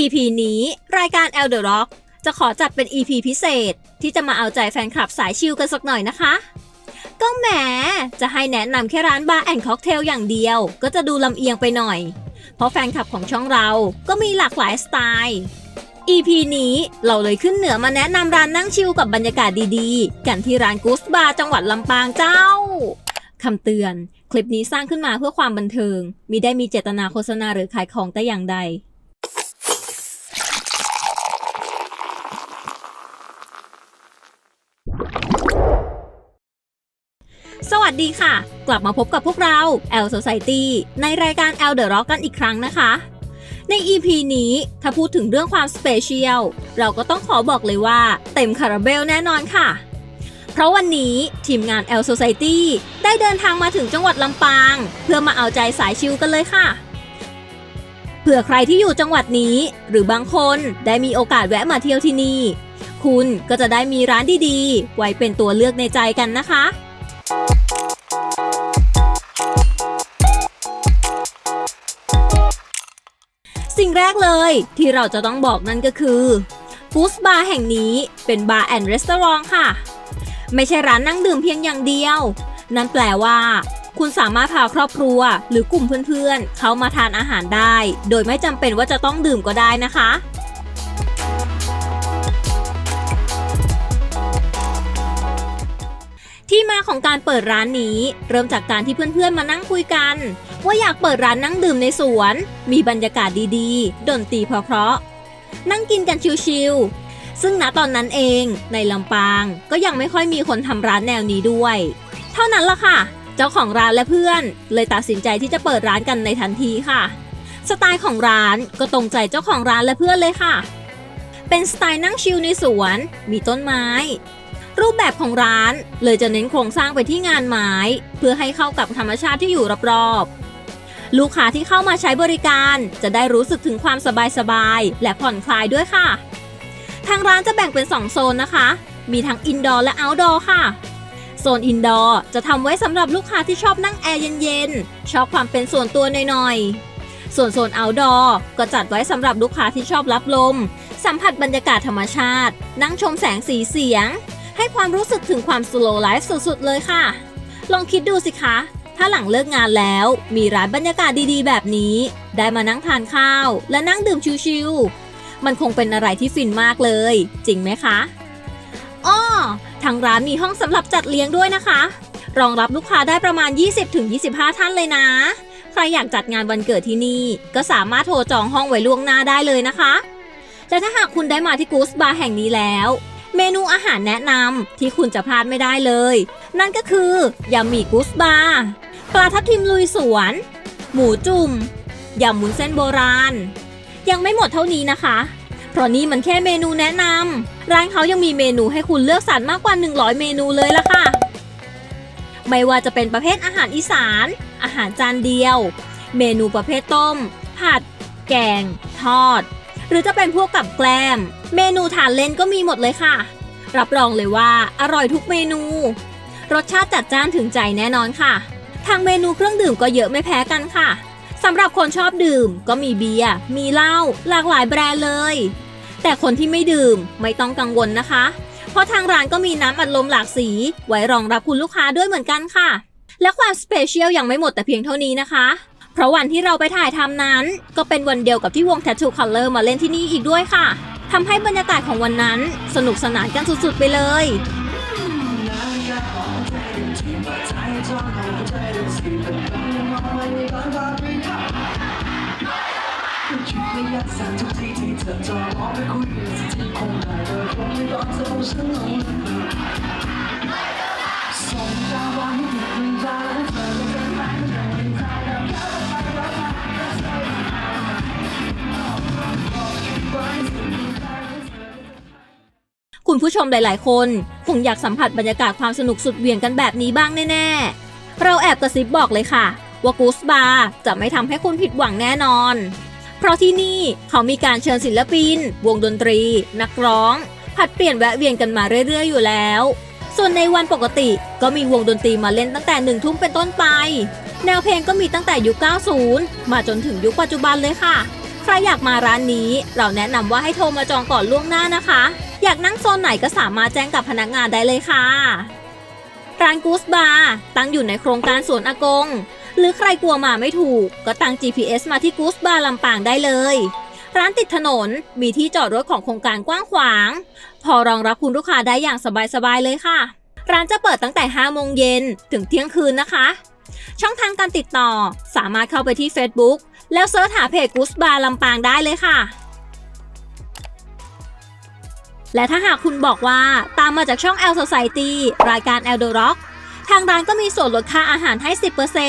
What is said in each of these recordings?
EP นี้รายการ e l d e r Rock จะขอจัดเป็น EP พิเศษ ที่จะมาเอาใจแฟนคลับสายชิลกันสักหน่อยนะคะ ก็แหมจะให้แนะนำแค่ร้านบาร์แอนด์ค็อกเทลอย่างเดียว ก็จะดูลำเอียงไปหน่อย เพราะแฟนคลับของช่องเราก็มีหลากหลายสไตล์ EP นี้เราเลยขึ้นเหนือมาแนะนำร้านนั่งชิลกับบรรยากาศดีๆ กันที่ร้านกูสบาร์จังหวัดลำปางเจ้าคำเตือน คลิปนี้สร้างขึ้นมาเพื่อความบันเทิงมิได้มีเจตนาโฆษณาหรือขายของแต่อย่างใด สวัสดีค่ะ กลับมาพบกับพวกเรา L Society ในรายการ L The Rock กันอีกครั้งนะคะ ใน EP นี้ถ้าพูดถึงเรื่องความสเปเชียลเราก็ต้องขอบอกเลยว่า เต็มคาราเบลแน่นอนค่ะ เพราะวันนี้ทีมงาน L Society ได้เดินทางมาถึงจังหวัดลำปาง เพื่อมาเอาใจสายชิลกันเลยค่ะเผื่อใครที่อยู่จังหวัดนี้ หรือบางคนได้มีโอกาสแวะมาเที่ยวที่นี่ คุณก็จะได้มีร้านดีๆ ไว้เป็นตัวเลือกในใจกันนะคะ สิ่งแรกเลยที่เราจะต้องบอกนั่นก็คือกูสบาร์แห่งนี้เป็นบาร์แอนด์รีสอร์ทค่ะ ไม่ใช่ร้านนั่งดื่มเพียงอย่างเดียว นั่นแปลว่า คุณสามารถพาครอบครัวหรือกลุ่มเพื่อนๆ เข้ามาทานอาหารได้ โดยไม่จำเป็นว่าจะต้องดื่มก็ได้นะคะที่มาของการเปิดร้านนี้ เริ่มจากการที่เพื่อนๆมานั่งคุยกัน ว่าอยากเปิดร้านนั่งดื่มในสวน มีบรรยากาศดีๆ ดนตรีเพราะๆนั่งกินกันชิวๆซึ่งณตอนนั้นเองในลำปางก็ยังไม่ค่อยมีคนทำร้านแนวนี้ด้วย เท่านั้นละค่ะ เจ้าของร้านและเพื่อน เลยตัดสินใจที่จะเปิดร้านกันในทันทีค่ะ สไตล์ของร้านก็ตรงใจเจ้าของร้านและเพื่อนเลยค่ะ เป็นสไตล์นั่งชิลในสวน มีต้นไม้รูปแบบของร้านเลยจะเน้นโครงสร้างไปที่งานไม้ เพื่อให้เข้ากับธรรมชาติที่อยู่รอบ ลูกค้าที่เข้ามาใช้บริการ จะได้รู้สึกถึงความสบายๆ และผ่อนคลายด้วยค่ะ ทางร้านจะแบ่งเป็น 2 โซนนะคะ มีทั้งอินดอร์และเอาท์ดอร์ค่ะ โซนอินดอร์จะทำไว้สำหรับลูกค้าที่ชอบนั่งแอร์เย็นๆ ชอบความเป็นส่วนตัวหน่อยๆ ส่วนโซนเอาท์ดอร์ก็จัดไว้สำหรับลูกค้าที่ชอบรับลม สัมผัสบรรยากาศธรรมชาติ นั่งชมแสงสีเสียง ให้ความรู้สึกถึงความสโลไลฟ์สุดๆเลยค่ะลองคิดดูสิคะ ถ้าหลังเลิกงานแล้ว มีร้านบรรยากาศดีๆ แบบนี้ ได้มานั่งทานข้าว และนั่งดื่มชิวๆมันคงเป็นอะไรที่ฟินมากเลย จริงไหมคะอ้อทางร้านมีห้องสำหรับจัดเลี้ยงด้วยนะคะ รองรับลูกค้าได้ประมาณ 20-25 ท่านเลยนะ ใครอยากจัดงานวันเกิดที่นี่ ก็สามารถโทรจองห้องไว้ล่วงหน้าได้เลยนะคะและถ้าหากคุณได้มาที่กูสบาร์แห่งนี้แล้ว เมนูอาหารแนะนำที่คุณจะพลาดไม่ได้เลย นั่นก็คือยำหมี่กุสบาร์ ปลาทับทิมลุยสวน หมูจุ่มยำหมุนเส้นโบราณ ยังไม่หมดเท่านี้นะคะ เพราะนี่มันแค่เมนูแนะนำร้านเขายังมีเมนูให้คุณเลือกสรรมากกว่า 100 เมนูเลยล่ะค่ะ ไม่ว่าจะเป็นประเภทอาหารอีสาน อาหารจานเดียว เมนูประเภทต้ม ผัด แกง ทอด หรือจะเป็นพวกกับแกล้ม เมนูทานเล่นก็มีหมดเลยค่ะ รับรองเลยว่าอร่อยทุกเมนู รสชาติจัดจ้านถึงใจแน่นอนค่ะ ทางเมนูเครื่องดื่มก็เยอะไม่แพ้กันค่ะสำหรับคนชอบดื่มก็มีเบียร์ มีเหล้าหลากหลายแบรนด์เลย แต่คนที่ไม่ดื่มไม่ต้องกังวลนะคะ เพราะทางร้านก็มีน้ำอัดลมหลากสี ไว้รองรับคุณลูกค้าด้วยเหมือนกันค่ะ และความสเปเชียลยังไม่หมดแต่เพียงเท่านี้นะคะ เพราะวันที่เราไปถ่ายทำนั้น ก็เป็นวันเดียวกับที่วง Tattoo Color มาเล่นที่นี่อีกด้วยค่ะทำให้บรรยากาศของวันนั้น สนุกสนานกันสุดๆไปเลย 在寒风吹动枝桠在寒风吹动时不管有没有人能够代替你开心我的心情就自自然然在我的空气里自己澎湃在风里打着无声号令 คุณผู้ชมหลาย ๆ คนคงอยากสัมผัสบรรยากาศความสนุกสุดเหวี่ยงกันแบบนี้บ้างแน่ ๆ เราแอบกระซิบบอกเลยค่ะ ว่ากูสบาร์จะไม่ทำให้คุณผิดหวังแน่นอน เพราะที่นี่เขามีการเชิญศิลปิน วงดนตรี นักร้อง ผัดเปลี่ยนแวะเวียนกันมาเรื่อย ๆ อยู่แล้ว ส่วนในวันปกติก็มีวงดนตรีมาเล่นตั้งแต่หนึ่งทุ่มเป็นต้นไป แนวเพลงก็มีตั้งแต่ยุค 90 มาจนถึงยุคปัจจุบันเลยค่ะ ใครรอยากมาร้านนี้ เราแนะนำว่าให้โทรมาจองก่อนล่วงหน้านะคะ อยากนั่งโซนไหนก็สามารถแจ้งกับพนักงานได้เลยค่ะ ร้านกูสบาร์ตั้งอยู่ในโครงการสวนอากง หรือใครกลัวมาไม่ถูก ก็ตั้ง GPS มาที่กูสบาร์ลำปางได้เลย ร้านติดถนนมีที่จอดรถของโครงการกว้างขวาง พอรองรับคุณลูกค้าได้อย่างสบายๆเลยค่ะ ร้านจะเปิดตั้งแต่ 5 โมงเย็นถึงเที่ยงคืนนะคะ ช่องทางการติดต่อสามารถเข้าไปที่ Facebook แล้วเสิร์ชหาเพจกูสบาร์ลำปางได้เลยค่ะ และถ้าหากคุณบอกว่าตามมาจากช่อง L Society รายการ L The Rock ทางร้านก็มีส่วนลดค่าอาหารให้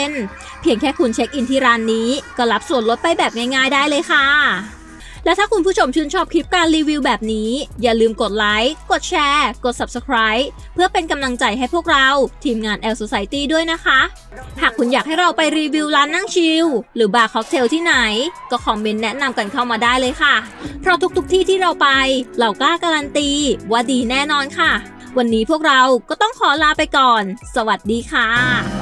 10%เพียงแค่คุณเช็คอินที่ร้านนี้ ก็รับส่วนลดไปแบบง่ายๆได้เลยค่ะ และถ้าคุณผู้ชมชื่นชอบคลิปการรีวิวแบบนี้ อย่าลืมกดไลค์ กดแชร์ กด Subscribe เพื่อเป็นกำลังใจให้พวกเราทีมงาน L Society ด้วยนะคะ หากคุณอยากให้เราไปรีวิวร้านนั่งชิล หรือบาร์ค็อกเทลที่ไหน ก็คอมเมนต์แนะนำกันเข้ามาได้เลยค่ะ เพราะทุกๆที่ที่เราไป เรากล้าการันตีว่าดีแน่นอนค่ะ วันนี้พวกเราก็ต้องขอลาไปก่อน สวัสดีค่ะ